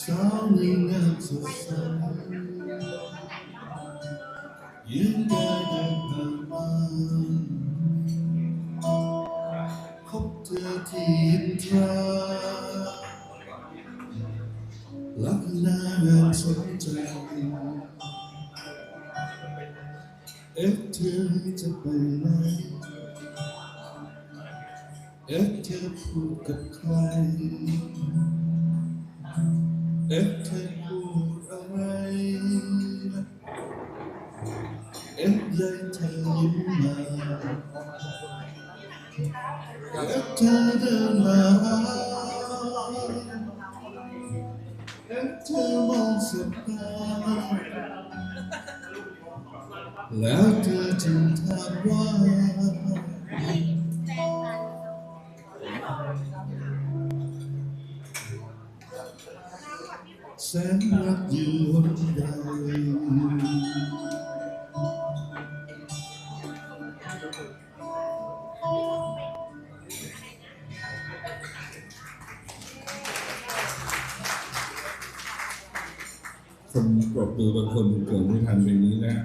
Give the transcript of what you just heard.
สาวในงามสดใสยืนได้เดินผ่านมาพบเธอที่อินทราลักหน้างามสนใจเอ๊ะเธอจะไปไหนเอ๊ะเธอพูดกับใคร เอ๊ะเธอพูดอะไรเอ๊ะยายเธอยิ้มมาเอ๊ะเธอเดินมาหาเอ๊ะเธอมองสบตาแล้วเธอจึงถามว่า แสนรักอยู่หนใดคนปรบมือบางคนเกิดไม่ทันเพลงนี้นะ